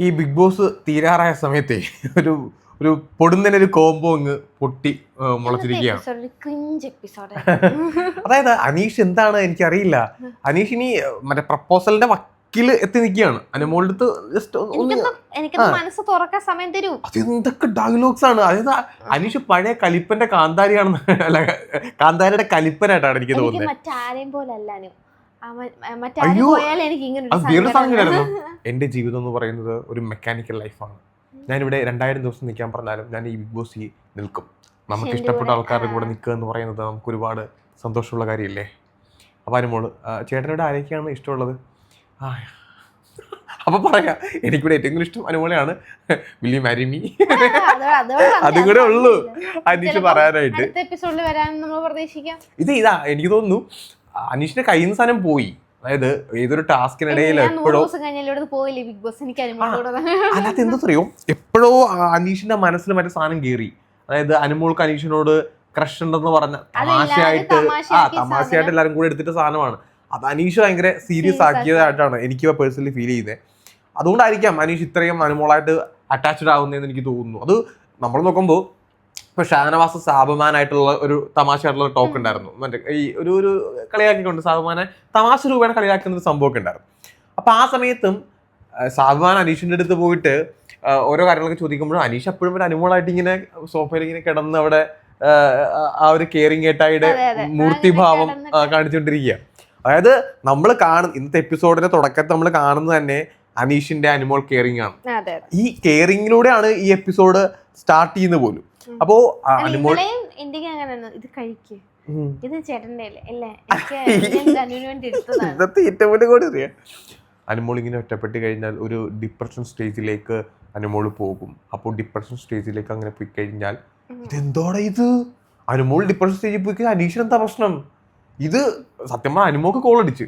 ഈ big boss തീരാറായ സമയത്തെ ഒരു ഒരു പൊടുന്നനൊരു കോംബോ അങ്ങ് പൊട്ടി മുളച്ചിരിക്കുകയാണ്. അതായത് അനീഷ് എന്താണ് എനിക്കറിയില്ല. അനീഷ് ഇനി മറ്റേ പ്രപ്പോസലിന്റെ വക്കിൽ എത്തി നിൽക്കുകയാണ്. അനുമോളുടെ അടുത്ത് ജസ്റ്റ് ഒന്ന് എനിക്കൊന്നും എനിക്കൊന്നും മനസ്സ് തുറക്കാൻ സമയം തരൂ. അത് എന്തൊക്കെ ഡയലോഗ്സ് ആണ്. അതായത് അനീഷ് പഴയ കലിപ്പന്റെ കാന്താരിയാണെന്ന് അല്ല കാന്താരിയുടെ കലിപ്പനായിട്ടാണ് എനിക്ക് തോന്നുന്നത് അയ്യോ, വേറൊരു എന്റെ ജീവിതം എന്ന് പറയുന്നത് ഒരു മെക്കാനിക്കൽ ലൈഫാണ് ഇവിടെ രണ്ടായിരം ദിവസം നിൽക്കാൻ പറഞ്ഞാലും ഞാൻ ഈ ബിഗ് ബോസ് നിൽക്കും. നമുക്ക് ഇഷ്ടപ്പെട്ട ആൾക്കാരുടെ. കൂടെ നിൽക്കുക എന്ന് പറയുന്നത് നമുക്ക് ഒരുപാട് സന്തോഷമുള്ള കാര്യമില്ലേ? അപ്പൊ അനുമോൾ ചേട്ടനോട് ആരൊക്കെയാണ് ഇഷ്ടമുള്ളത്? അപ്പോൾ അപ്പൊ പറയാ. എനിക്കിവിടെ ഏറ്റവും കൂടുതൽ ഇഷ്ടം അനുമോളെയാണ്. വില്യം മാരിമി അതും കൂടെ ഉള്ളൂ. അനീഷ് പറയാനായിട്ട്. ഇത് ഇതാ എനിക്ക് തോന്നുന്നു അനീഷിന്റെ കയ്യിൽ നിന്ന് സാധനം പോയി. അതായത് ഏതൊരു ടാസ്കിനിടയിൽ എപ്പോഴോ അല്ലാത്ത എന്താ പറയുക എപ്പോഴോ അനീഷിന്റെ മനസ്സിൽ മറ്റേ സാധനം കേറി. അതായത് അനുമോൾക്ക് അനീഷിനോട് ക്രഷ് ഉണ്ടെന്ന് പറഞ്ഞ തമാശയായിട്ട് ആ തമാശയായിട്ട് എല്ലാവരും എല്ലാരും കൂടെ എടുത്തിട്ട് സാധനമാണ്. അത് അനീഷ് ഭയങ്കര സീരിയസ് ആക്കിയതായിട്ടാണ് എനിക്ക് പേഴ്സണലി ഫീൽ ചെയ്യുന്നത് അതുകൊണ്ടായിരിക്കാം അനീഷ് ഇത്രയും അനുമോളായിട്ട് അറ്റാച്ച്ഡ് ആവുന്നതെന്ന് എനിക്ക് തോന്നുന്നു. അത് നമ്മൾ നോക്കുമ്പോൾ ഇപ്പൊ ഷാനവാസ് സാബമാനായിട്ടുള്ള ഒരു തമാശയായിട്ടുള്ള ടോക്ക് ഉണ്ടായിരുന്നു. മറ്റേ ഈ ഒരു ഒരു കളിയാക്കിക്കൊണ്ട് സാബുമാനെ തമാശ രൂപേണ കളിയാക്കുന്ന ഒരു സംഭവമൊക്കെ ഉണ്ടായിരുന്നു. അപ്പൊ ആ സമയത്തും സാബുമാൻ അനീഷിന്റെ അടുത്ത് പോയിട്ട് ഓരോ കാര്യങ്ങളൊക്കെ ചോദിക്കുമ്പോഴും അനീഷ് എപ്പോഴും ഒരു അനുമോളായിട്ട് ഇങ്ങനെ സോഫയിൽ ഇങ്ങനെ കിടന്ന് അവിടെ ആ, ഒരു കെയറിങ് ഏട്ടായിയുടെ. മൂർത്തിഭാവം കാണിച്ചുകൊണ്ടിരിക്കുക അതായത് നമ്മൾ കാണുന്ന ഇന്നത്തെ എപ്പിസോഡിന്റെ തുടക്കത്തിൽ നമ്മൾ കാണുന്നത് തന്നെ അനീഷിന്റെ അനുമോൾ കെയറിംഗ് ആണ്. ഈ കെയറിംഗിലൂടെയാണ് ഈ എപ്പിസോഡ് സ്റ്റാർട്ട് ചെയ്യുന്നത് പോലും. അപ്പോ അനുമോൾ ഇത് കഴിക്ക്. ഇത് ചേട്ടന്റെ ഏറ്റവും വലിയ കൂടി അറിയാം. അനുമോൾ ഇങ്ങനെ ഒറ്റപ്പെട്ട് കഴിഞ്ഞാൽ ഒരു ഡിപ്രഷൻ സ്റ്റേജിലേക്ക് അനുമോൾ പോകും. അപ്പോൾ ഡിപ്രഷൻ സ്റ്റേജിലേക്ക് അങ്ങനെ പോയി കഴിഞ്ഞാൽ. ഇതെന്തോടെ ഇത്? അനുമോൾ ഡിപ്രഷൻ സ്റ്റേജിൽ പോയി കഴിഞ്ഞാൽ അനീഷിന് എന്താ പ്രശ്നം? ഇത് സത്യം പറഞ്ഞാൽ അനുമോക്ക് കോൾ അടിച്ച്.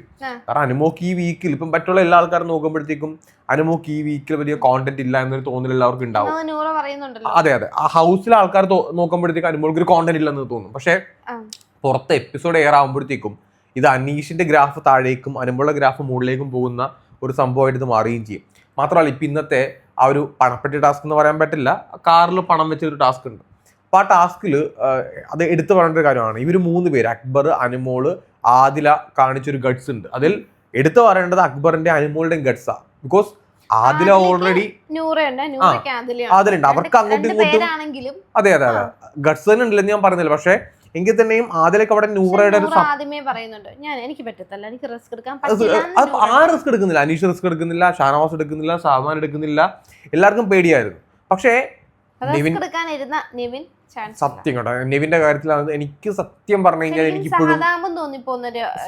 കാരണം അനുമോക്ക് ഈ വീക്കിൽ ഇപ്പം മറ്റുള്ള എല്ലാ ആൾക്കാരും നോക്കുമ്പോഴത്തേക്കും അനുമോക്ക് ഈ വീക്കിൽ വലിയ കോണ്ടന്റ് ഇല്ല എന്നൊരു തോന്നൽ എല്ലാവർക്കും ഉണ്ടാവും. അത് അതെ. ആ ഹൗസിലെ ആൾക്കാർ നോക്കുമ്പോഴത്തേക്കും അനുമോൾക്ക് ഒരു കോണ്ടന്റ് ഇല്ലെന്ന് തോന്നും. പക്ഷേ പുറത്ത് എപ്പിസോഡ് എയർ ആകുമ്പോഴത്തേക്കും ഇത് അനീഷിന്റെ ഗ്രാഫ് താഴേക്കും അനുമുള്ള ഗ്രാഫ് മുകളിലേക്കും പോകുന്ന ഒരു സംഭവമായിട്ട് ഇത് മാറുകയും ചെയ്യും. മാത്രമല്ല ഇപ്പം ഇന്നത്തെ ആ ഒരു പണപ്പെട്ടി ടാസ്ക് എന്ന് പറയാൻ പറ്റില്ല. കാറിൽ പണം വെച്ചൊരു ടാസ്ക് ഉണ്ട്. അപ്പോൾ ആ ടാസ്കിൽ അത് എടുത്തു പറയേണ്ട ഒരു കാര്യമാണ്. ഇവർ മൂന്ന് പേര് അക്ബർ അനുമോൾ ആദില കാണിച്ചൊരു ഗഡ്സ് ഉണ്ട്. അതിൽ എടുത്തു പറയേണ്ടത് അക്ബറിന്റെ അനുമോളുടെയും ഗഡ്സാണ് ബിക്കോസ് ആദില ഓൾറെഡി ആദിലുണ്ട് അവർക്ക് അങ്ങോട്ടും ഇങ്ങോട്ടും അതെ അതെ അതെ. ഗഡ്സ് തന്നെ ഉണ്ടില്ലെന്ന് ഞാൻ പറഞ്ഞില്ല. പക്ഷേ എങ്കിൽ തന്നെയും ആദ്യമൊക്കെ അവിടെ നൂറയുടെ ഒരു ആദ്യമേ പറയുന്നുണ്ട്. ഞാൻ എനിക്ക് പറ്റത്തല്ല. എനിക്ക് റിസ്ക് എടുക്കാൻ ആ റിസ്ക് എടുക്കുന്നില്ല. അനീഷ് റിസ്ക് എടുക്കുന്നില്ല ഷാനവാസ് എടുക്കുന്നില്ല ഷാമാൻ എടുക്കുന്നില്ല. എല്ലാവർക്കും പേടിയായിരുന്നു. പക്ഷേ നിവിൻ എടുക്കാൻ നിവിൻ സത്യം കേട്ടോ. നെവിന്റെ കാര്യത്തിലാണ് എനിക്ക് സത്യം പറഞ്ഞു കഴിഞ്ഞാൽ എനിക്ക്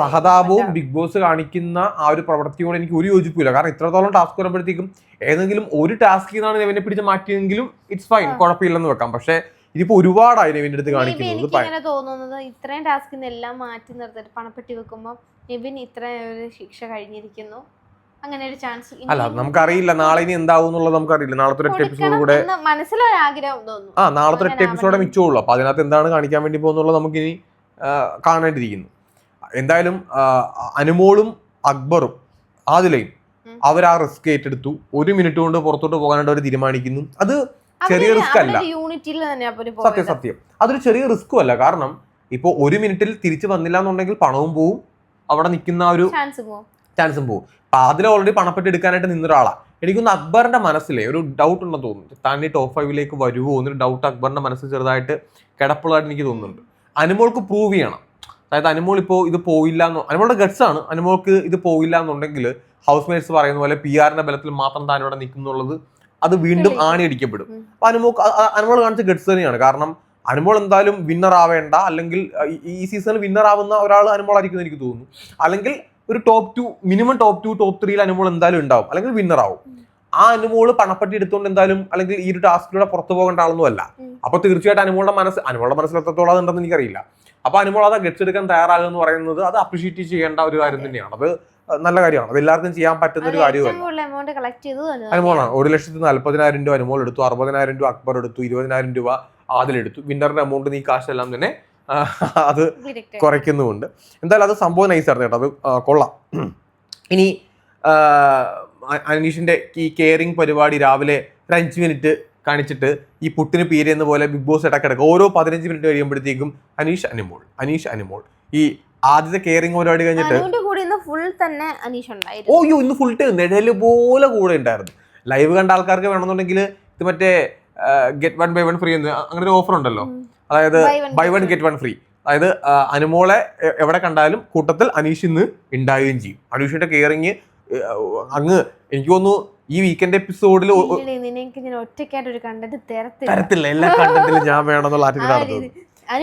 സഹതാപവും ബിഗ് ബോസ് കാണിക്കുന്ന ആ ഒരു പ്രവൃത്തിയോട് എനിക്ക് ഒരു യോജിപ്പില്ല. കാരണം ഇത്രത്തോളം ടാസ്ക് വരുമ്പോഴത്തേക്കും ഏതെങ്കിലും ഒരു ടാസ്കിൽ നിന്നാണ് നെവിനെ പിടിച്ച് മാറ്റിയെങ്കിലും ഇറ്റ്സ് ഫൈൻ കുഴപ്പമില്ലെന്ന് വെക്കാം. പക്ഷേ ഇതിപ്പോ ഒരുപാടായി നെവിന്റെ അടുത്ത് കാണിക്കുന്നത്. ഇങ്ങനെ തോന്നുന്നത് ഇത്രയും ടാസ്കിന്ന് എല്ലാം മാറ്റി നിർത്തിട്ട് പണപ്പെട്ടി വെക്കുമ്പോൾ നെവിൻ ഇത്ര ഒരു ശിക്ഷ കഴിഞ്ഞിരിക്കുന്നു. അങ്ങനെ ഒരു ചാൻസ് അല്ല നമുക്കറിയില്ല. നാളെ ഇനി എന്താവും എന്നുള്ളത് നമുക്കറിയില്ല. നാളത്തെ ഒരു എപ്പിസോഡ് കൂടെ മനസ്സിലൊരാഗ്രഹം തോന്നുന്നു ആ നാളത്തെ ഒറ്റ എപ്പിസോഡ്. മിച്ചമുള്ളൂ. അപ്പൊ അതിനകത്ത് എന്താണ് കാണിക്കാൻ വേണ്ടി പോകുന്നുള്ളത് നമുക്കിനി കാണേണ്ടിയിരിക്കുന്നു. എന്തായാലും അനുമോളും അക്ബറും ആദിലയും. അവർ ആ റിസ്ക് ഏറ്റെടുത്തു. ഒരു മിനിറ്റ് കൊണ്ട് പുറത്തോട്ട് പോകാനായിട്ട് അവർ തീരുമാനിക്കുന്നു. അത് ചെറിയ റിസ്ക് അല്ല. സത്യം സത്യം. അതൊരു ചെറിയ റിസ്ക്കും അല്ല. കാരണം ഇപ്പോൾ ഒരു മിനിറ്റിൽ തിരിച്ചു വന്നില്ല എന്നുണ്ടെങ്കിൽ പണവും പോവും. അവിടെ നിൽക്കുന്ന ഒരു ചാൻസ് പോകും അപ്പൊ അതിൽ ഓൾറെഡി പണപ്പെട്ട് എടുക്കാനായിട്ട് നിന്നൊരാളാണ് എനിക്കൊന്ന് അക്ബറിന്റെ മനസ്സിലെ ഒരു ഡൗട്ട് ഉണ്ടെന്ന് തോന്നുന്നു. താൻ ഈ ടോപ്പ് ഫൈവിലേക്ക് വരുമോ എന്നൊരു ഡൗട്ട് അക്ബറിന്റെ മനസ്സിൽ ചെറുതായിട്ട് കിടപ്പുള്ളതായിട്ട് എനിക്ക് തോന്നുന്നുണ്ട്. അനുമോൾക്ക് പ്രൂവ് ചെയ്യണം. അതായത് അനുമോൾ ഇപ്പോൾ ഇത് പോയില്ല എന്ന് അനുമോളുടെ ഗഡ്സ് ആണ്. അനുമോൾക്ക് ഇത് പോയില്ല എന്നുണ്ടെങ്കിൽ ഹൗസ് മേറ്റ്സ് പറയുന്ന പോലെ പി ആറിന്റെ ബലത്തിൽ മാത്രം താൻ ഇവിടെ നിൽക്കുന്നുള്ളത് അത് വീണ്ടും തെളിയിക്കും. ആണി അടിക്കപ്പെടും അപ്പൊ അനുമോൾ അനുമോൾ കാണിച്ച ഗഡ്സ് തന്നെയാണ്. കാരണം അനുമോൾ എന്തായാലും വിന്നർ ആവേണ്ട. അല്ലെങ്കിൽ ഈ- സീസണിൽ വിന്നർ ആവുന്ന ഒരാൾ അനുമോൾ ആയിരിക്കും എന്ന് എനിക്ക് തോന്നുന്നു. അല്ലെങ്കിൽ ഒരു top two minimum top two top ത്രീയിൽ അനുമോൾ എന്തായാലും ഉണ്ടാവും. അല്ലെങ്കിൽ വിന്നർ ആവും. ആ അനുമോൾ പണപ്പെട്ടി എടുത്തുകൊണ്ട് എന്തായാലും അല്ലെങ്കിൽ ഈ ഒരു ടാസ്കിലൂടെ പുറത്തു പോകേണ്ട ആളൊന്നും അല്ല. അപ്പൊ തീർച്ചയായിട്ടും അനുമോളുടെ മനസ്സ് അനുമോളുടെ മനസ്സിൽ എത്രത്തോളം അതുണ്ടെന്ന് എനിക്കറിയില്ല. അപ്പൊ അനുമോൾ അത് ഗെറ്റ്സ് എടുക്കാൻ തയ്യാറാകുക എന്ന് പറയുന്നത് അത് അപ്രീഷിയേറ്റ് ചെയ്യേണ്ട ഒരു കാര്യം തന്നെയാണ്. അത് നല്ല കാര്യമാണ്. അത് എല്ലാവർക്കും ചെയ്യാൻ പറ്റുന്ന ഒരു കാര്യമാണ് അനുമോളാണ് ഒരു ലക്ഷത്തി നാല്പതിനായിരം രൂപ അനുമോൾ എടുത്തു അറുപതിനായിരം രൂപ അക്ബർ എടുത്തു ഇരുപതിനായിരം രൂപ ആദിലെടുത്തു വിന്നറിന്റെ എമൗണ്ട് നീ കാശെല്ലാം തന്നെ അത്. കുറയ്ക്കുന്നുമുണ്ട്. എന്തായാലും അത് സംഭവം നൈസായിരുന്നു കേട്ടോ. അത് കൊള്ളാം. ഇനി അനീഷിന്റെ ഈ കെയറിങ് പരിപാടി രാവിലെ ഒരു അഞ്ച് മിനിറ്റ് കാണിച്ചിട്ട് ഈ പുട്ടിന് പീരെന്ന പോലെ ബിഗ് ബോസ് ഇടക്കിടക്ക് ഓരോ പതിനഞ്ച് മിനിറ്റ് കഴിയുമ്പോഴത്തേക്കും അനീഷ് അനുമോൾ അനീഷ് അനുമോൾ. ഈ ആദ്യത്തെ കെയറിങ് പരിപാടി കഴിഞ്ഞിട്ട് കൂടെ ഇന്ന് ഫുൾ തന്നെ അനീഷ് ഓ ഉണ്ടായിരുന്നു യോ ഇന്ന് ഫുൾ ടൈം നിഴൽ പോലെ കൂടെ ഉണ്ടായിരുന്നു. ലൈവ് കണ്ട ആൾക്കാർക്ക് വേണമെന്നുണ്ടെങ്കിൽ ഇത് മറ്റേ get one buy one free എന്ന് അങ്ങനെ ഒരു ഓഫർ ഉണ്ടല്ലോ. അതായത് buy one. Get one free അതായത് അനുമോളെ എവിടെ കണ്ടാലും കൂട്ടത്തിൽ അനീഷ് ഇന്ന് ഉണ്ടാവുകയും ചെയ്യും. അനീഷിന്റെ കെയറിങ് അങ്ങ് എനിക്ക് തോന്നുന്നു ഈ വീക്കെൻഡ് എപ്പിസോഡിൽ തരത്തില്ല. എല്ലാ കണ്ടന്റിലും ഞാൻ വേണമെന്നുള്ള ആറ്റിറ്റ്യൂഡ്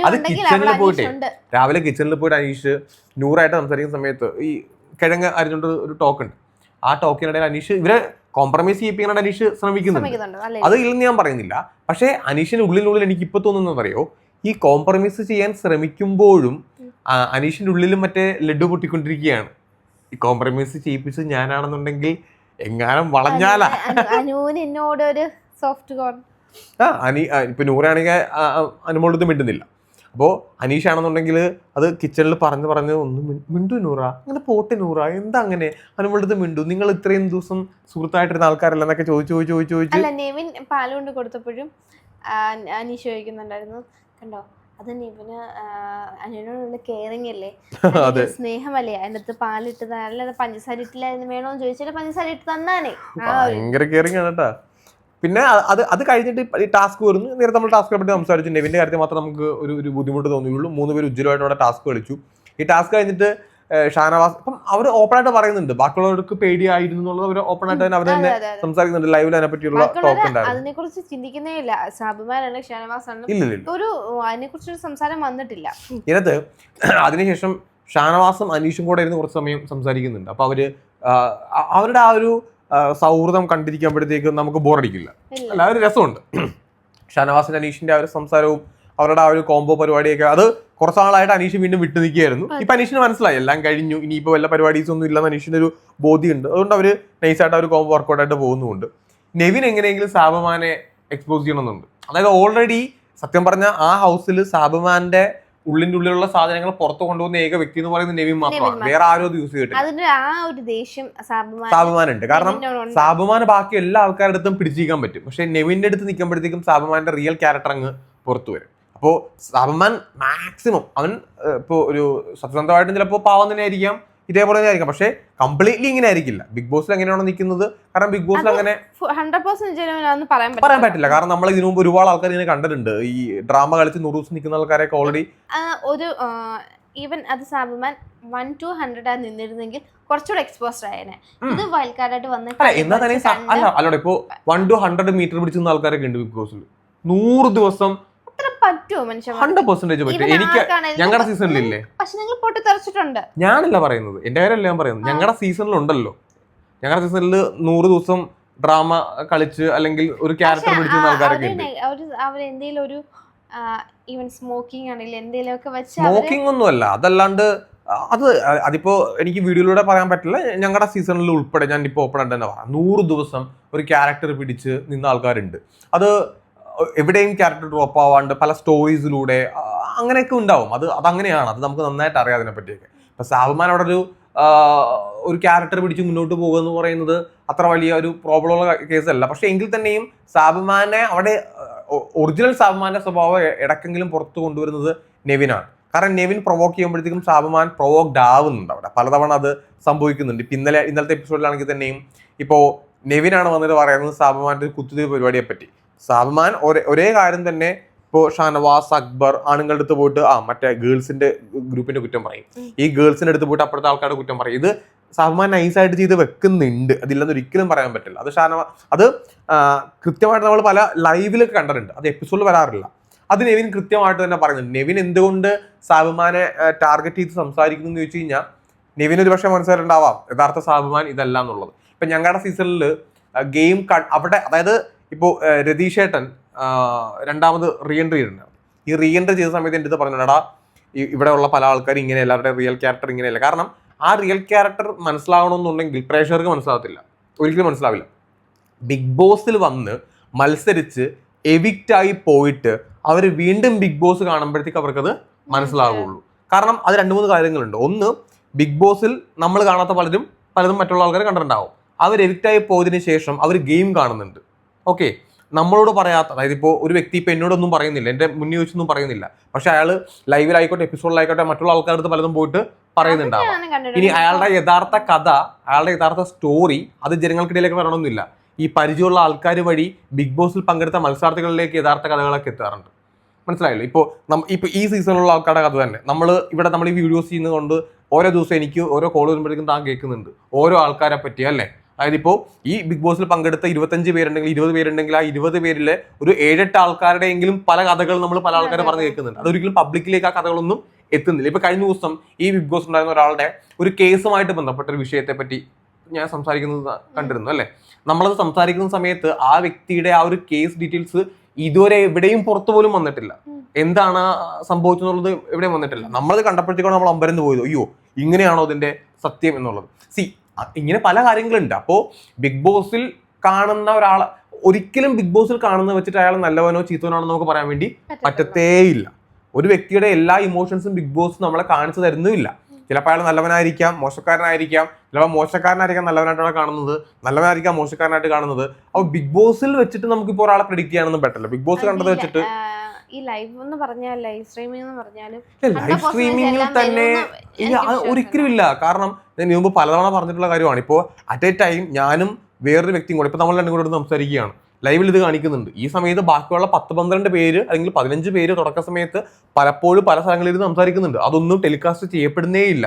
അത് കിച്ചണിൽ പോയിട്ട് രാവിലെ കിച്ചണിൽ പോയിട്ട് അനീഷ് നൂറായിട്ട് സംസാരിക്കുന്ന സമയത്ത് ഈ കിഴങ്ങ് അരിഞ്ഞുകൊണ്ട് ഒരു ടോക്ക് ഉണ്ട്. ആ ടോക്കിനിടയിൽ അനീഷ് ഇവരെ കോംപ്രമൈസ് ചെയ്യിപ്പിക്കാനായിട്ട് അനീഷ് ശ്രമിക്കുന്നുണ്ട്. അത് ഇല്ലെന്ന് ഞാൻ പറയുന്നില്ല. പക്ഷേ അനീഷിന്റെ ഉള്ളിനുള്ളിൽ എനിക്ക് ഇപ്പോൾ തോന്നുന്നതറിയോ ഈ കോംപ്രമൈസ് ചെയ്യാൻ ശ്രമിക്കുമ്പോഴും അനീഷിന്റെ അനീഷിന്റെ ഉള്ളിലും മറ്റേ ലഡു പൊട്ടിക്കൊണ്ടിരിക്കുകയാണ്. ഈ കോംപ്രമൈസ് ചെയ്യിപ്പിച്ചത് ഞാനാണെന്നുണ്ടെങ്കിൽ എങ്ങാനും വളഞ്ഞാലാ. എന്നോട് ഒരു സോഫ്റ്റ് കോൺ ആ അനി ഇപ്പൊ നൂറാണെങ്കിൽ അനുമോളത്ത് മിണ്ടുന്നില്ല. അപ്പോൾ അനീഷാണെന്നുണ്ടെങ്കിൽ അത് കിച്ചണിൽ പറഞ്ഞ് പറഞ്ഞ് ഒന്ന് മിണ്ടു നൂറ അങ്ങനെ പോട്ടെ നൂറ എന്താ അങ്ങനെ അനുമുള്ളത് മിണ്ടു. നിങ്ങൾ ഇത്രയും ദിവസം സുഹൃത്തായിട്ടിരുന്ന ആൾക്കാരല്ല എന്നൊക്കെ ചോദിച്ചു ചോദിച്ചു ചോദിച്ചു ചോദിച്ചു? അല്ല നെവിൻ പാൽ കൊണ്ട് കൊടുത്തപ്പോഴും അനീഷ് ചോദിക്കുന്നുണ്ടായിരുന്നു. കണ്ടോ? അത് നിവിന് അനുവിനോടുള്ള കെയറിങ് അല്ലേ? അതെ. അതിന്റെ അടുത്ത് പാലിട്ട് അല്ലാതെ പഞ്ചസാര ഇട്ടില്ലായിരുന്നു. വേണോന്ന് ചോദിച്ചാൽ പഞ്ചസാര ഇട്ട് തന്നാനേ. ആ ഒരു ഭയങ്കര കെയറിങ് ആണ് കേട്ടാ. പിന്നെ അത് അത് കഴിഞ്ഞിട്ട് ഈ ടാസ്ക് വരുന്നു. നേരത്തെ നമ്മൾ ടാസ്കിനെ പറ്റി സംസാരിച്ചു നെവിന്റെ കാര്യത്തിൽ മാത്രം നമുക്ക് ഒരു ഒരു ബുദ്ധിമുട്ട് തോന്നിയുള്ളൂ. മൂന്ന് പേര് ഉജ്ജ്വലമായിട്ട് അവിടെ ടാസ്ക് കളിച്ചു. ഈ ടാസ്ക് കഴിഞ്ഞിട്ട് ഷാനവാസ് ഇപ്പം അവർ ഓപ്പൺ ആയിട്ട് പറയുന്നുണ്ട്. ബാക്കിയുള്ളവർക്ക് പേടിയായിരുന്നു എന്നുള്ളത് അവർ ഓപ്പൺ ആയിട്ട് തന്നെ അവർ തന്നെ. സംസാരിക്കുന്നുണ്ട്. ലൈവിൽ അതിനെ പറ്റിയുള്ള ടോക്ക് ബാക്കിയുള്ളവര് ഉണ്ടായിരുന്നു. അതിനെ കുറിച്ച് ചിന്തിക്കുന്നേ ഇല്ല. സാബുമാനാണ് ഷാനവാസ്. ഒരു അതിനെ സംസാരം വന്നിട്ടില്ല. ഇതിനകത്ത് അതിനുശേഷം ഷാനവാസും അനീഷും കൂടെ ഇരുന്ന് കുറച്ച് സമയം സംസാരിക്കുന്നുണ്ട്. അപ്പൊ അവർ അവരുടെ ആ ഒരു സൗഹൃദം കണ്ടിരിക്കുമ്പോഴത്തേക്കും നമുക്ക് ബോറടിക്കില്ല. അല്ല ഒരു രസമുണ്ട്. ഷാനവാസിന്റെ അനീഷിന്റെ ആ ഒരു സംസാരവും അവരുടെ ആ ഒരു കോംബോ പരിപാടിയൊക്കെ അത് കുറച്ച് നാളായിട്ട് അനീഷ് വീണ്ടും വിട്ടു നിൽക്കുകയായിരുന്നു. ഇപ്പൊ അനീഷിന് മനസ്സിലായി എല്ലാം കഴിഞ്ഞു ഇനിയിപ്പോ വല്ല പരിപാടീസ് ഒന്നും ഇല്ലെന്ന് അനീഷിന്റെ ഒരു ബോധ്യമുണ്ട്. അതുകൊണ്ട് അവർ നൈസായിട്ട് ആ ഒരു കോംബോ വർക്കൗട്ടായിട്ട് പോകുന്നുമുണ്ട്. നെവിൻ എങ്ങനെയെങ്കിലും സാബമാനെ എക്സ്പോസ് ചെയ്യണമെന്നുണ്ട്. അതായത് ഓൾറെഡി സത്യം പറഞ്ഞ ആ ഹൗസിൽ സാബുമാന്റെ ഉള്ളിന്റെ ഉള്ളിലുള്ള സാധനങ്ങൾ പുറത്തു കൊണ്ടുപോകുന്ന ഏക വ്യക്തി എന്ന് പറയുന്ന നെവിൻ മാത്രമാണ്. മാത്രം. വേറെ ആരും അത് യൂസ് ചെയ്തിട്ടില്ല. അതിന്റെ ആ ഒരു ദേഷ്യം ഉണ്ട് കാരണം സാബുമാന സാബുമാന് ബാക്കി എല്ലാ ആൾക്കാരുടെ അടുത്തും പിടിച്ചിരിക്കാൻ പറ്റും. പക്ഷെ നെവിന്റെ അടുത്ത് നിൽക്കുമ്പോഴത്തേക്കും സാബുമാന്റെ റിയൽ ക്യാരക്ടർ അങ്ങ് പുറത്തു വരും. അപ്പോൾ സാബുമാൻ മാക്സിമം അവൻ ഇപ്പോ ഒരു സത്യസന്ധമായിട്ടും ചിലപ്പോ പാവം തന്നെ ആയിരിക്കാം ഇതേപോലെ തന്നെ ആയിരിക്കാം. പക്ഷേ കംപ്ലീറ്റ്ലി ഇങ്ങനെ ആയിരിക്കില്ല. ബിഗ് ബോസിൽ എങ്ങനെയാണോ നിൽക്കുന്നത്? കാരണം ബിഗ് ബോസിൽ അങ്ങനെ ഹൺഡ്രഡ് പെർസെന്റ് ജനുവനാന്ന് പറയാൻ പറ്റില്ല. കാരണം നമ്മൾ ഇതിനു മുമ്പ് ഒരുപാട് ആൾക്കാർ ഇങ്ങനെ കണ്ടിട്ടുണ്ട്. ഈ ഡ്രാമ കളിച്ച് നൂറ് ദിവസം നിൽക്കുന്ന ആൾക്കാരൊക്കെ ഓൾറെഡി ഒരു ഈവൻ അത് സാബുമാൻ വൺ ടു ഹൺഡ്രഡ് ആ നിന്നിരുന്നെങ്കിൽ കുറച്ചുകൂടെ എക്സ്പോസ്ഡ് ആയേനെ. ഇത് വൈൽഡ് കാർഡായിട്ട് വന്നിട്ട് അല്ല എന്നാ തന്നെ അല്ല അല്ലോടെ ഇപ്പോ വൺ ടു ഹൺഡ്രഡ് മീറ്റർ പിടിച്ചിരുന്ന ആൾക്കാരൊക്കെ ഉണ്ട് ബിഗ് ബോസിൽ നൂറ് ദിവസം പറ്റുമോ മനുഷ്യൻ ഹൺഡ്രഡ് പെർസെന്റേജ് പറ്റും എനിക്ക് ഞങ്ങളുടെ സീസണിലില്ലേ പക്ഷെ നിങ്ങൾ പൊട്ടി തെറിച്ചിട്ടുണ്ട്. ഞാനല്ല പറയുന്നത്. എന്റെ കാര്യമല്ല ഞാൻ പറയുന്നത്. ഞങ്ങളുടെ സീസണിലുണ്ടല്ലോ ഞങ്ങളുടെ സീസണിൽ നൂറ് ദിവസം ഡ്രാമ കളിച്ച് അല്ലെങ്കിൽ ഒരു ക്യാരക്ടർ പിടിച്ചുന്ന ആൾക്കാരൊക്കെ ഉണ്ട് ഒരു ഈവൻ സ്മോക്കിംഗ് ആണെങ്കിൽ എന്തെങ്കിലും ഒക്കെ വെച്ച് സ്മോക്കിംഗ് ഒന്നുമല്ല. അതല്ലാണ്ട് അത് അതിപ്പോ എനിക്ക് വീഡിയോയിലൂടെ പറയാൻ പറ്റില്ല. ഞങ്ങളുടെ സീസണിൽ ഉൾപ്പെടെ ഞാൻ ഇപ്പോൾ ഓപ്പൺ ആയിട്ട് തന്നെ പറയാം. നൂറ് ദിവസം ഒരു ക്യാരക്ടർ പിടിച്ച് നിന്ന ആൾക്കാരുണ്ട്. അത് എവിടെയും ക്യാരക്ടർ ഡ്രോപ്പ് ആവാണ്ട് പല സ്റ്റോറീസിലൂടെ അങ്ങനെയൊക്കെ ഉണ്ടാവും. അത് അതങ്ങനെയാണ്. അത് നമുക്ക് നന്നായിട്ട് അറിയാം അതിനെ പറ്റിയൊക്കെ ഇപ്പൊ സാബുമാൻ അവിടെ ഒരു ഒരു ക്യാരക്ടർ പിടിച്ച് മുന്നോട്ട് പോകുക എന്ന് പറയുന്നത് അത്ര വലിയ ഒരു പ്രോബ്ലം ഉള്ള കേസല്ല പക്ഷെ എങ്കിൽ തന്നെയും സാബുമാനെ അവിടെ ഒറിജിനൽ സാബുമാന്റെ സ്വഭാവം ഇടയ്ക്കെങ്കിലും പുറത്തു കൊണ്ടുവരുന്നത് നെവിനാണ്. കാരണം നെവിൻ പ്രൊവോക്ക് ചെയ്യുമ്പോഴത്തേക്കും സാബുമാൻ പ്രൊവോക്ഡ് ആവുന്നുണ്ട് അവിടെ. പലതവണ അത് സംഭവിക്കുന്നുണ്ട്. ഇപ്പൊ ഇന്നലെ ഇന്നലത്തെ എപ്പിസോഡിലാണെങ്കിൽ തന്നെയും ഇപ്പോൾ നെവിനാണ് വന്നിട്ട് പറയുന്നത് സാബുമാന്റെ ഒരു കുത്തുതിരി പരിപാടിയെ പറ്റി സാബുമാൻ ഒരേ ഒരേ കാര്യം തന്നെ ഇപ്പോൾ ഷാനവാസ് അക്ബർ ആണുങ്ങളുടെ അടുത്ത് പോയിട്ട് ആ മറ്റേ ഗേൾസിന്റെ ഗ്രൂപ്പിന്റെ കുറ്റം പറയും. ഈ ഗേൾസിന്റെ അടുത്ത് പോയിട്ട് അപ്പുറത്തെ ആൾക്കാരുടെ കുറ്റം പറയും. ഇത് സാബുമാൻ നൈസായിട്ട് ചെയ്ത് വെക്കുന്നുണ്ട്. അതില്ലെന്ന് ഒരിക്കലും പറയാൻ പറ്റില്ല. അത് ഷാനവാ അത് കൃത്യമായിട്ട് നമ്മൾ പല ലൈവിലൊക്കെ കണ്ടിട്ടുണ്ട്. അത് എപ്പിസോഡിൽ വരാറില്ല. അത് നെവിൻ കൃത്യമായിട്ട് തന്നെ പറയുന്നുണ്ട്. നെവിൻ എന്തുകൊണ്ട് സാബുമാനെ ടാർഗറ്റ് ചെയ്ത് സംസാരിക്കുന്നു എന്ന് ചോദിച്ചു കഴിഞ്ഞാൽ നെവിൻ ഒരു പക്ഷേ മനസ്സിലായിട്ടുണ്ടാവാം. യഥാർത്ഥ സാബുമാൻ ഇതല്ല എന്നുള്ളത്. ഇപ്പം ഞങ്ങളുടെ സീസണിൽ ഗെയിം അവിടെ അതായത് ഇപ്പോൾ രതീഷേട്ടൻ രണ്ടാമത് റീ എൻട്രി ചെയ്തിട്ടുണ്ട് ഈ റീ എൻട്രി ചെയ്ത സമയത്ത് എന്റെ അടുത്ത് പറഞ്ഞിട്ടാ ഇവിടെ ഉള്ള പല ആൾക്കാരും ഇങ്ങനെ എല്ലാവരുടെ റിയൽ ക്യാരക്ടർ ഇങ്ങനെയല്ല കാരണം ആ റിയൽ ക്യാരക്ടർ മനസ്സിലാവണമെന്നുണ്ടെങ്കിൽ പ്രേക്ഷകർക്ക് മനസ്സിലാവത്തില്ല. ഒരിക്കലും മനസ്സിലാവില്ല. ബിഗ് ബോസിൽ വന്ന് മത്സരിച്ച് എവിക്റ്റായി പോയിട്ട് അവർ വീണ്ടും ബിഗ് ബോസ് കാണുമ്പോഴത്തേക്ക് അവർക്കത് മനസ്സിലാവുള്ളൂ. കാരണം അത് രണ്ട് മൂന്ന് കാര്യങ്ങളുണ്ട്. ഒന്ന് ബിഗ് ബോസിൽ നമ്മൾ കാണാത്ത പലരും പലതും മറ്റുള്ള ആൾക്കാർ കണ്ടിട്ടുണ്ടാവും. അവർ എവിക്റ്റായി പോയതിനു ശേഷം അവർ ഗെയിം കാണുന്നുണ്ട്. ഓക്കെ നമ്മളോട് പറയാത്ത അതായത് ഇപ്പോൾ ഒരു വ്യക്തി ഇപ്പോൾ എന്നോടൊന്നും പറയുന്നില്ല എന്റെ മുന്നിൽ വെച്ചൊന്നും പറയുന്നില്ല. പക്ഷെ അയാൾ ലൈവിലായിക്കോട്ടെ എപ്പിസോഡിലായിക്കോട്ടെ മറ്റുള്ള ആൾക്കാരുടെ അടുത്ത് പലതും പോയിട്ട് പറയുന്നുണ്ടാവും. ഇനി അയാളുടെ യഥാർത്ഥ കഥ അയാളുടെ യഥാർത്ഥ സ്റ്റോറി അത് ജനങ്ങൾക്കിടയിലേക്ക് വരണമെന്നില്ല. ഈ പരിചയമുള്ള ആൾക്കാർ വഴി ബിഗ് ബോസിൽ പങ്കെടുത്ത മത്സരാർത്ഥികളിലേക്ക് യഥാർത്ഥ കഥകളൊക്കെ എത്താറുണ്ട്. മനസ്സിലായല്ലോ? ഇപ്പോൾ ഇപ്പോൾ ഈ സീസണിലുള്ള ആൾക്കാരുടെ കഥ തന്നെ. നമ്മൾ ഇവിടെ നമ്മൾ ഈ വീഡിയോസ് ചെയ്യുന്നതുകൊണ്ട് ഓരോ ദിവസം എനിക്ക് ഓരോ കോൾ വരുമ്പോഴേക്കും താൻ കേൾക്കുന്നുണ്ട്. ഓരോ ആൾക്കാരെ പറ്റി അല്ലേ? അതായത് ഇപ്പോൾ ഈ ബിഗ് ബോസിൽ പങ്കെടുത്ത ഇരുപത്തഞ്ച് പേരുണ്ടെങ്കിൽ ഇരുപത് പേരുണ്ടെങ്കിൽ ആ ഇരുപത് പേരിൽ ഒരു ഏഴെട്ട് ആൾക്കാരുടെയെങ്കിലും പല കഥകൾ നമ്മൾ പല ആൾക്കാരും പറഞ്ഞു കേൾക്കുന്നുണ്ട്. അതൊരിക്കലും പബ്ലിക്കിലേക്ക് ആ കഥകളൊന്നും എത്തുന്നില്ല. ഇപ്പൊ കഴിഞ്ഞ ദിവസം ഈ ബിഗ് ബോസ് ഉണ്ടായിരുന്ന ഒരാളുടെ ഒരു കേസുമായിട്ട് ബന്ധപ്പെട്ട ഒരു വിഷയത്തെ പറ്റി ഞാൻ സംസാരിക്കുന്നത് കണ്ടിരുന്നു അല്ലെ? നമ്മളത് സംസാരിക്കുന്ന സമയത്ത് ആ വ്യക്തിയുടെ ആ ഒരു കേസ് ഡീറ്റെയിൽസ് ഇതുവരെ എവിടെയും പുറത്തു പോലും വന്നിട്ടില്ല. എന്താണ് ആ സംഭവിച്ചെന്നുള്ളത് എവിടെയും വന്നിട്ടില്ല. നമ്മളത് കണ്ടപ്പോഴത്തേക്കാണ് നമ്മൾ അമ്പരന്ന് പോയത്. അയ്യോ ഇങ്ങനെയാണോ അതിന്റെ സത്യം എന്നുള്ളത്. സി ഇങ്ങനെ പല കാര്യങ്ങളുണ്ട്. അപ്പോൾ ബിഗ് ബോസിൽ കാണുന്ന ഒരാൾ ഒരിക്കലും ബിഗ് ബോസിൽ കാണുന്ന വെച്ചിട്ട് അയാൾ നല്ലവനോ ചീത്തവനോ നമുക്ക് പറയാൻ വേണ്ടി. പറ്റത്തേയില്ല. ഒരു വ്യക്തിയുടെ എല്ലാ ഇമോഷൻസും ബിഗ് ബോസ് നമ്മളെ കാണിച്ചു തരുന്നുമില്ല. ചിലപ്പോൾ അയാൾ നല്ലവനായിരിക്കാം മോശക്കാരനായിരിക്കാം. ചിലപ്പോൾ മോശക്കാരനായിരിക്കാം നല്ലവനായിട്ടാണ് കാണുന്നത് നല്ലവനായിരിക്കാം മോശക്കാരനായിട്ട് കാണുന്നത്. അപ്പോൾ ബിഗ് ബോസിൽ വെച്ചിട്ട് നമുക്കിപ്പോൾ ഒരാളെ പ്രിഡിക്റ്റ് ചെയ്യാനൊന്നും പറ്റില്ല ബിഗ് ബോസ് കണ്ടത് വെച്ചിട്ട് ഈ ലൈവ് എന്ന് പറഞ്ഞാൽ ലൈവ് സ്ട്രീമിംഗ് എന്ന് പറഞ്ഞാലും ലൈവ് സ്ട്രീമിങ്ങിൽ തന്നെ ഒരിക്കലും ഇല്ല. കാരണം ഞാൻ മുമ്പ് പലതവണ പറഞ്ഞിട്ടുള്ള കാര്യമാണ്. ഇപ്പോൾ അറ്റ് എ ടൈം ഞാനും വേറൊരു വ്യക്തിയും കൂടെ ഇപ്പോൾ നമ്മൾ രണ്ടും കൂടെ സംസാരിക്കുകയാണ്. ലൈവിൽ ഇത് കാണിക്കുന്നുണ്ട്. ഈ സമയത്ത് ബാക്കിയുള്ള പത്ത് പന്ത്രണ്ട് പേര് അല്ലെങ്കിൽ പതിനഞ്ച് പേര് തുടക്ക സമയത്ത് പലപ്പോഴും പല സ്ഥലങ്ങളിൽ ഇരുന്ന് സംസാരിക്കുന്നുണ്ട്. അതൊന്നും ടെലികാസ്റ്റ് ചെയ്യപ്പെടുന്നേ ഇല്ല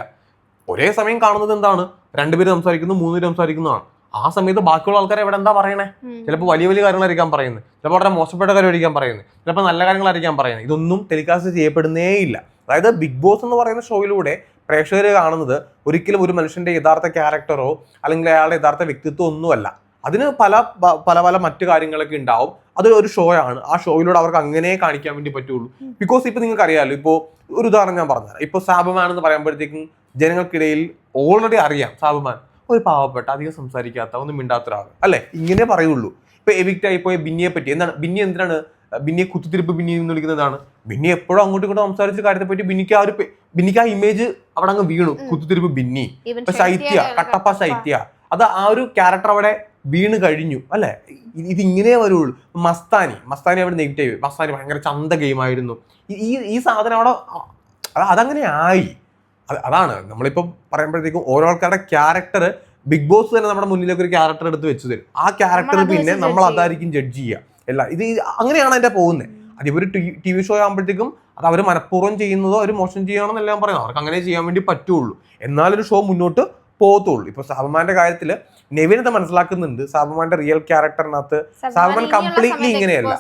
ഒരേ സമയം കാണുന്നത് എന്താണ്? രണ്ടുപേര് സംസാരിക്കുന്നു മൂന്നുപേര് സംസാരിക്കുന്നതാണ്. ആ സമയത്ത് ബാക്കിയുള്ള ആൾക്കാർ എവിടെ എന്താ പറയണേ? ചിലപ്പോൾ വലിയ വലിയ കാര്യങ്ങളായിരിക്കാം പറയുന്നത്. ചിലപ്പോൾ വളരെ മോശപ്പെട്ട കാര്യമായിരിക്കാം പറയുന്നത്. ചിലപ്പോൾ നല്ല കാര്യങ്ങളായിരിക്കാം പറയുന്നത്. ഇതൊന്നും ടെലികാസ്റ്റ് ചെയ്യപ്പെടുന്നേ ഇല്ല. അതായത് ബിഗ് ബോസ് എന്ന് പറയുന്ന ഷോയിലൂടെ പ്രേക്ഷകർ കാണുന്നത് ഒരിക്കലും ഒരു മനുഷ്യന്റെ യഥാർത്ഥ ക്യാരക്ടറോ അല്ലെങ്കിൽ അയാളുടെ യഥാർത്ഥ വ്യക്തിത്വം ഒന്നുമല്ല. അതിന് പല പല പല മറ്റു കാര്യങ്ങളൊക്കെ ഉണ്ടാവും. അത് ഒരു ഷോ ആണ്. ആ ഷോയിലൂടെ അവർക്ക് അങ്ങനെ കാണിക്കാൻ വേണ്ടി പറ്റുള്ളൂ. ബിക്കോസ് ഇപ്പൊ നിങ്ങൾക്ക് അറിയാമല്ലോ ഇപ്പോൾ ഒരു ഉദാഹരണം ഞാൻ പറഞ്ഞുതരാം. ഇപ്പൊ സാബുമാൻ എന്ന് പറയുമ്പോഴത്തേക്കും ജനങ്ങൾക്കിടയിൽ ഓൾറെഡി അറിയാം സാബുമാൻ. ഒരു പാവപ്പെട്ട അധികം സംസാരിക്കാത്ത ഒന്നും മിണ്ടാത്ത ഒരാൾ അല്ലെ? ഇങ്ങനെ പറയുള്ളൂ. ഇപ്പൊ എവിക്റ്റ് ആയി പോയ ബിന്നിയെ പറ്റി. എന്താണ് ബിന്നി എന്തിനാണ്? ബിന്നിയെ കുത്തിത്തിരിപ്പ് ബിന്നി എന്ന് വിളിക്കുന്നതാണ് ബിന്നി എപ്പോഴും അങ്ങോട്ടും ഇങ്ങോട്ടും സംസാരിച്ച കാര്യത്തെ പറ്റി ബിന്നിക്ക് ആ ഒരു ബിന്നിക്ക് ആ ഇമേജ് അവിടെ അങ്ങ് വീണു. കുത്തിത്തിരിപ്പ് ബിന്നി. ഇപ്പൊ ശൈത്യ കട്ടപ്പ ശൈത്യ. അത് ആ ഒരു ക്യാരക്ടർ അവിടെ വീണ് കഴിഞ്ഞു. അല്ലെ? ഇത് ഇതിങ്ങനെ വരുള്ളൂ. മസ്താനി. മസ്താനി അവിടെ നെഗറ്റീവ് മസ്താനി ഭയങ്കര ചന്ത ഗെയിമായിരുന്നു ഈ ഈ സാധനം അവിടെ അതങ്ങനെ ആയി അതാണ്. നമ്മളിപ്പോൾ പറയുമ്പോഴത്തേക്കും ഓരോ ആൾക്കാരുടെ ക്യാരക്ടർ ബിഗ് ബോസ് തന്നെ നമ്മുടെ മുന്നിലേക്ക് ഒരു ക്യാരക്ടർ എടുത്ത് വെച്ചു തരും. ആ ക്യാരക്ടർ പിന്നെ നമ്മൾ അതായിരിക്കും ജഡ്ജ് ചെയ്യുക. അല്ല ഇത് അങ്ങനെയാണ് അതിന്റെ പോകുന്നത് അതിപ്പോൾ ഒരു ടി വി ഷോ ആകുമ്പോഴത്തേക്കും അത് അവർ മനഃപൂർവം ചെയ്യുന്നതോ അവർ മോശം ചെയ്യുകയാണെന്നെല്ലാം പറയുന്നത്. അവർക്ക് അങ്ങനെ ചെയ്യാൻ വേണ്ടി പറ്റുള്ളൂ. എന്നാലൊരു ഷോ മുന്നോട്ട് പോകത്തുള്ളൂ. ഇപ്പോൾ സാബുമാന്റെ കാര്യത്തിൽ നെവിൻ ഇത് മനസ്സിലാക്കുന്നുണ്ട്. സാബുമാന്റെ റിയൽ ക്യാരക്ടറിനകത്ത് സാബുമാൻ കംപ്ലീറ്റ്ലി ഇങ്ങനെയല്ല.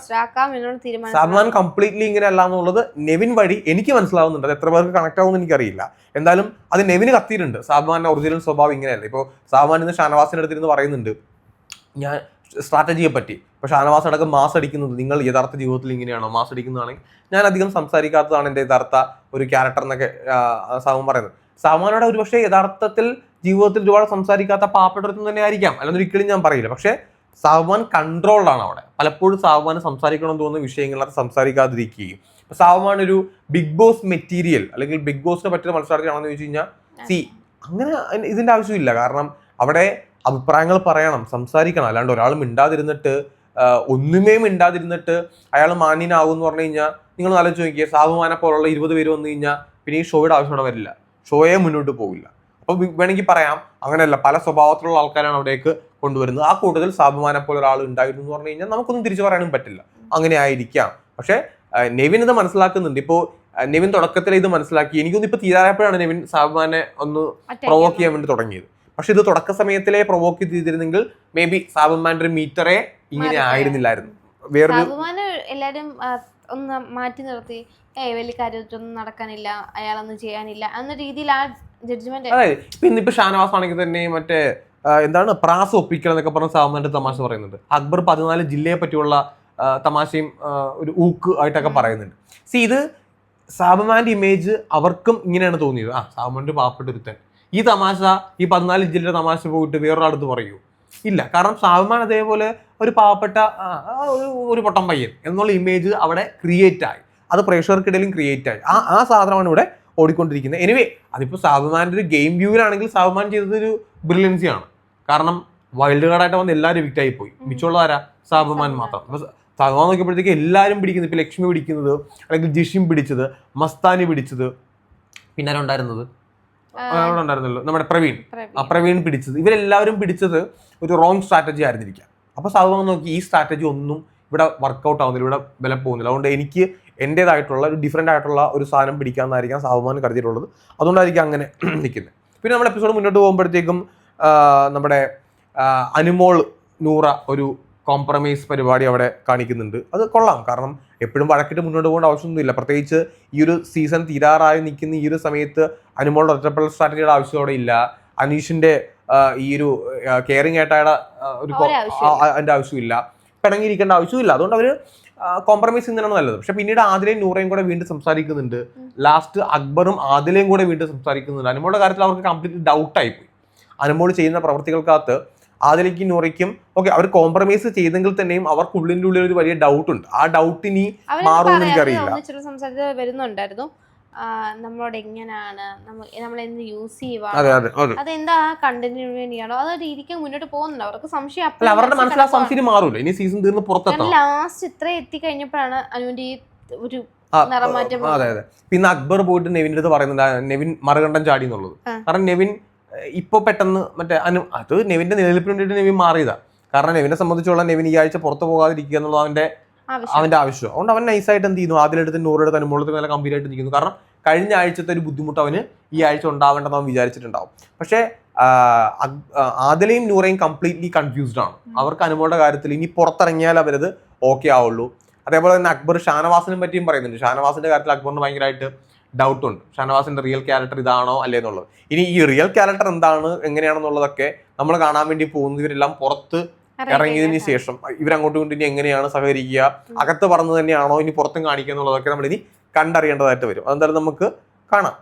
സാബുമാൻ കംപ്ലീറ്റ്ലി ഇങ്ങനെയല്ല എന്നുള്ളത് നെവിൻ വഴി എനിക്ക് മനസ്സിലാവുന്നുണ്ട്. അത് എത്ര പേർക്ക് കണക്ട് ആവുമെന്ന് എനിക്കറിയില്ല. എന്തായാലും അത് നെവിന് കത്തിയിട്ടുണ്ട്. സാബുമാന്റെ ഒറിജിനൽ സ്വഭാവം ഇങ്ങനെയല്ല. ഇപ്പോൾ സാബുമാൻ ഇന്ന് ഷാനവാസിന്റെ അടുത്തിരുന്ന് പറയുന്നുണ്ട്. ഞാൻ സ്ട്രാറ്റജിയെ പറ്റി. ഇപ്പോൾ ഷാനവാസ് അടക്കം മാസ് അടിക്കുന്നത് നിങ്ങൾ യഥാർത്ഥ ജീവിതത്തിൽ ഇങ്ങനെയാണോ മാസ് അടിക്കുന്നതാണെങ്കിൽ ഞാൻ അധികം സംസാരിക്കാത്തതാണ് എന്റെ യഥാർത്ഥ ഒരു ക്യാരക്ടർ എന്നൊക്കെ സാമൻ പറയുന്നത്. സാമാനോടെ ഒരുപക്ഷെ യഥാർത്ഥത്തിൽ ജീവിതത്തിൽ ഒരുപാട് സംസാരിക്കാത്ത പാവപ്പെട്ടൊരുത്തം തന്നെ ആയിരിക്കാം. അല്ലെന്ന് ഒരിക്കലും ഞാൻ പറയില്ല. പക്ഷേ സാവ്മാൻ കൺട്രോൾഡ് ആണ് അവിടെ. പലപ്പോഴും സാവ്മാന് സംസാരിക്കണം തോന്നുന്ന വിഷയങ്ങളൊക്കെ സംസാരിക്കാതിരിക്കുകയും. സാവ്മാൻ ഒരു ബിഗ് ബോസ് മെറ്റീരിയൽ അല്ലെങ്കിൽ ബിഗ് ബോസിനെ പറ്റുന്ന മത്സരാർത്ഥിയാണെന്ന് ചോദിച്ചു കഴിഞ്ഞാൽ സി അങ്ങനെ ഇതിന്റെ ആവശ്യമില്ല. കാരണം അവിടെ അഭിപ്രായങ്ങൾ പറയണം സംസാരിക്കണം. അല്ലാണ്ട് ഒരാൾ മിണ്ടാതിരുന്നിട്ട് ഒന്നുമേ മിണ്ടാതിരുന്നിട്ട് അയാൾ മാന്യനാകും എന്ന് പറഞ്ഞു കഴിഞ്ഞാൽ നിങ്ങൾ ആലോചിച്ച് നോക്കിയാൽ സാബുമാനെ പോലുള്ള ഇരുപത് പേര് വന്നു കഴിഞ്ഞാൽ പിന്നെ ഈ ഷോയുടെ ആവശ്യം വരില്ല. ഷോയെ മുന്നോട്ട് പോകില്ല അപ്പോൾ വേണമെങ്കിൽ പറയാം. അങ്ങനെയല്ല പല സ്വഭാവത്തിലുള്ള ആൾക്കാരാണ് അവിടേക്ക് കൊണ്ടുവരുന്നത്. ആ കൂട്ടത്തിൽ സാബുമാനെ പോലെ ഒരാൾ ഉണ്ടായിരുന്നു എന്ന് പറഞ്ഞു കഴിഞ്ഞാൽ നമുക്കൊന്നും തിരിച്ചു പറയാനും പറ്റില്ല. അങ്ങനെ ആയിരിക്കാം. പക്ഷേ നെവിൻ ഇത് മനസ്സിലാക്കുന്നുണ്ട്. ഇപ്പോൾ നെവിൻ തുടക്കത്തിൽ ഇത് മനസ്സിലാക്കി. എനിക്കൊന്നും ഇപ്പൊ തീരാറായപ്പോഴാണ് നെവിൻ സാബുമാനെ ഒന്ന് പ്രൊവോക്ക് ചെയ്യാൻ വേണ്ടി തുടങ്ങിയത്. പക്ഷെ ഇത് തുടക്ക സമയത്തിലെ പ്രൊവോക്ക് ചെയ്തിരുന്നെങ്കിൽ മേ ബി സാബുമാന്റെ ഒരു മീറ്ററെ ഇങ്ങനെ ആയിരുന്നില്ലായിരുന്നു. വേറൊരു ഒന്ന് മാറ്റി നിർത്തി. ഏ വലിയ കാര്യമൊന്നും നടക്കാനില്ല. അയാളൊന്നും ചെയ്യാനില്ല. എന്ന രീതിയിൽ ആ അതെ ഇപ്പൊ ഇന്നിപ്പോ ഷാനവാസ് ആണെങ്കിൽ തന്നെ മറ്റേ എന്താണ് പ്രാസ് ഒപ്പിക്കണം എന്നൊക്കെ പറഞ്ഞ സാബുമാന്റെ തമാശ പറയുന്നുണ്ട്. അക്ബർ പതിനാല് ജില്ലയെ പറ്റിയുള്ള തമാശയും ഒരു ഊക്ക് ആയിട്ടൊക്കെ പറയുന്നുണ്ട്. സി ഇത് സാബമാന്റെ ഇമേജ് അവർക്കും ഇങ്ങനെയാണ് തോന്നിയത്. ആ സാബമാന്റെ പാവപ്പെട്ട ഒരുത്തൻ. ഈ തമാശ ഈ പതിനാല് ജില്ലയുടെ തമാശ പോയിട്ട് വേറൊരാളടുത്ത് പറയൂ. ഇല്ല കാരണം സാബമാൻ അതേപോലെ ഒരു പാവപ്പെട്ട ഒരു പൊട്ടം പയ്യൻ എന്നുള്ള ഇമേജ് അവിടെ ക്രിയേറ്റ് ആയി. അത് പ്രേക്ഷകർക്കിടയിലും ക്രിയേറ്റ് ആയി. ആ ആ സാധനമാണ് ഇവിടെ ഓടിക്കൊണ്ടിരിക്കുന്നത്. എനിവേ അതിപ്പോൾ സാബുമാന്റെ ഒരു ഗെയിം വ്യൂവിലാണെങ്കിൽ സാബുമാൻ ചെയ്തതൊരു ബ്രില്യൻസി ആണ്. കാരണം വൈൽഡ് കാർഡായിട്ട് വന്ന് എല്ലാവരും വിക്റ്റായി പോയി മിച്ചമുള്ളതാരാ ആരാ? സാബുമാൻ മാത്രം. അപ്പൊ സാബുമാൻ നോക്കിയപ്പോഴത്തേക്ക് എല്ലാവരും പിടിക്കുന്നത് ഇപ്പൊ ലക്ഷ്മി പിടിക്കുന്നത് അല്ലെങ്കിൽ ജിഷിം പിടിച്ചത് മസ്താനി പിടിച്ചത് പിന്നെ ആരാ ഉണ്ടായിരുന്നത്? അവിടെ ഉണ്ടായിരുന്നല്ലോ. നമ്മുടെ പ്രവീൺ. ആ പ്രവീൺ. പിടിച്ചത്. ഇവരെല്ലാവരും പിടിച്ചത് ഒരു റോങ് സ്ട്രാറ്റജി ആയിരുന്നിരിക്കാം. അപ്പോൾ സാബുമാൻ നോക്കി ഈ സ്ട്രാറ്റജി ഒന്നും ഇവിടെ വർക്കൗട്ട് ആവുന്നില്ല ഇവിടെ ബലം പോകുന്നില്ല. അതുകൊണ്ട് എനിക്ക് എന്റെതായിട്ടുള്ള ഒരു ഡിഫറെന്റ് ആയിട്ടുള്ള ഒരു സാധനം പിടിക്കാമെന്നായിരിക്കാം സാബുമാൻ കരുതിയിട്ടുള്ളത്. അതുകൊണ്ടായിരിക്കും അങ്ങനെ നിൽക്കുന്നത്. പിന്നെ നമ്മൾ എപ്പിസോഡ് മുന്നോട്ട് പോകുമ്പോഴത്തേക്കും നമ്മുടെ അനുമോൾ നൂറ ഒരു കോംപ്രമൈസ് പരിപാടി അവിടെ കാണിക്കുന്നുണ്ട്. അത് കൊള്ളാം. കാരണം എപ്പോഴും വഴക്കിട്ട് മുന്നോട്ട് പോകേണ്ട ആവശ്യമൊന്നുമില്ല. പ്രത്യേകിച്ച് ഈ ഒരു സീസൺ തീരാറായി നിൽക്കുന്ന ഈ ഒരു സമയത്ത് അനുമോളുടെ ഒറ്റപ്പെട്ട സ്ട്രാറ്റജിയുടെ ആവശ്യം അവിടെ ഇല്ല. അനീഷിന്റെ ഈ ഒരു കെയറിങ് ഏട്ടായുടെ ഒരു അതിന്റെ ആവശ്യമില്ല. പിണങ്ങിയിരിക്കേണ്ട ആവശ്യമില്ല. അതുകൊണ്ട് അവർ കോംപ്രമൈസ് ചെയ്യുന്നതാണ് നല്ലത്. പക്ഷെ പിന്നീട് ആദിലയും നൂറയും കൂടെ വീണ്ടും സംസാരിക്കുന്നുണ്ട്. ലാസ്റ്റ് അക്ബറും ആദിലയും കൂടെ വീണ്ടും സംസാരിക്കുന്നുണ്ട്. അനുമോളുടെ കാര്യത്തിൽ അവർക്ക് കംപ്ലീറ്റ് ഡൗട്ട് പോയി അനുമോൾ ചെയ്യുന്ന പ്രവർത്തികൾക്കകത്ത് ആദിലയ്ക്കും നൂറയ്ക്കും ഓക്കെ അവർ കോംപ്രമൈസ് ചെയ്തെങ്കിൽ തന്നെയും അവർക്കുള്ളിന്റെ ഉള്ളിൽ ഒരു വലിയ ഡൗട്ട് ഉണ്ട്. ആ ഡൗട്ട് ഇനി മാറുമെന്ന് എനിക്കറിയില്ല. വരുന്നുണ്ടായിരുന്നു. നമ്മളോട് എങ്ങനെയാണ് നമ്മൾ എന്ത് യൂസ് ചെയ്യുവാണോ? ചെയ്യുക അതെന്താ കണ്ടന്റിന് വേണ്ടിയാണോ അത് രീതിക്ക് മുന്നോട്ട് പോകുന്നുണ്ട്? അവർക്ക് സംശയം അവരുടെ മനസ്സിലാ സംശയം മാറൂല. ഇനി സീസൺ തീർന്ന് പുറത്തെത്തണം ലാസ്റ്റ് ഇത്ര എത്തിക്കഴിഞ്ഞപ്പോഴാണ് അനുവിന്റെ ഈ ഒരു അതെ അതെ. പിന്നെ അക്ബർ പോയിട്ട് നെവിന്റെ അടുത്ത് പറയുന്നുണ്ട് നെവിൻ മറുകണ്ഠം ചാടി എന്നുള്ളത്. കാരണം നെവിൻ ഇപ്പോൾ ഇപ്പൊ പെട്ടെന്ന് മറ്റേ അനു അത് നെവിന്റെ നിലനിൽപ്പിന് വേണ്ടിയിട്ട് നെവിൻ മാറിയതാ. കാരണം നെവിനെ സംബന്ധിച്ചുള്ള നെവിൻ ഈ ആഴ്ച പുറത്തു പോകാതിരിക്കുക എന്നുള്ളത് അവന്റെ ആവശ്യം അവന്റെ ആവശ്യം. അതുകൊണ്ട് അവൻ നൈസായിട്ട് എന്ത് ചെയ്യുന്നു? ആദ്യമെടുത്ത് നൂറെടുത്ത് അനുമോളത്ത് നല്ല കമ്പനി ആയിട്ട് നിൽക്കുന്നു. കാരണം കഴിഞ്ഞ ആഴ്ചത്തെ ഒരു ബുദ്ധിമുട്ട് അവന് ഈ ആഴ്ച ഉണ്ടാവേണ്ടെന്ന് അവൻ വിചാരിച്ചിട്ടുണ്ടാവും. പക്ഷേ ആദലയും നൂറയും കംപ്ലീറ്റ്ലി കൺഫ്യൂസ്ഡ് ആണ്. അവർക്ക് അനുമോളുടെ കാര്യത്തിൽ ഇനി പുറത്തിറങ്ങിയാൽ അവരത് ഓക്കെ ആവുള്ളൂ. അതേപോലെ തന്നെ അക്ബർ ഷാനവാസിനെ പറ്റിയും പറയുന്നുണ്ട്. ഷാനവാസിന്റെ കാര്യത്തിൽ അക്ബറിന് ഭയങ്കരമായിട്ട് ഡൗട്ട് ഉണ്ട്. ഷാനവാസിന്റെ റിയൽ ക്യാരക്ടർ ഇതാണോ അല്ലേ എന്നുള്ളത്. ഇനി ഈ റിയൽ ക്യാരക്ടർ എന്താണ്? എങ്ങനെയാണെന്നുള്ളതൊക്കെ നമ്മൾ കാണാൻ വേണ്ടി പോകുന്നവരെല്ലാം പുറത്ത് ഇറങ്ങിയതിന് ശേഷം ഇവരങ്ങോട്ടും കൊണ്ട് ഇനി എങ്ങനെയാണ് സഹകരിക്കുക? അകത്ത് പറഞ്ഞു തന്നെയാണോ? ഇനി പുറത്തും കാണിക്കുക എന്നുള്ളതൊക്കെ നമ്മൾ ഇനി കണ്ടറിയേണ്ടതായിട്ട് വരും. അതെന്തായാലും നമുക്ക് കാണാം.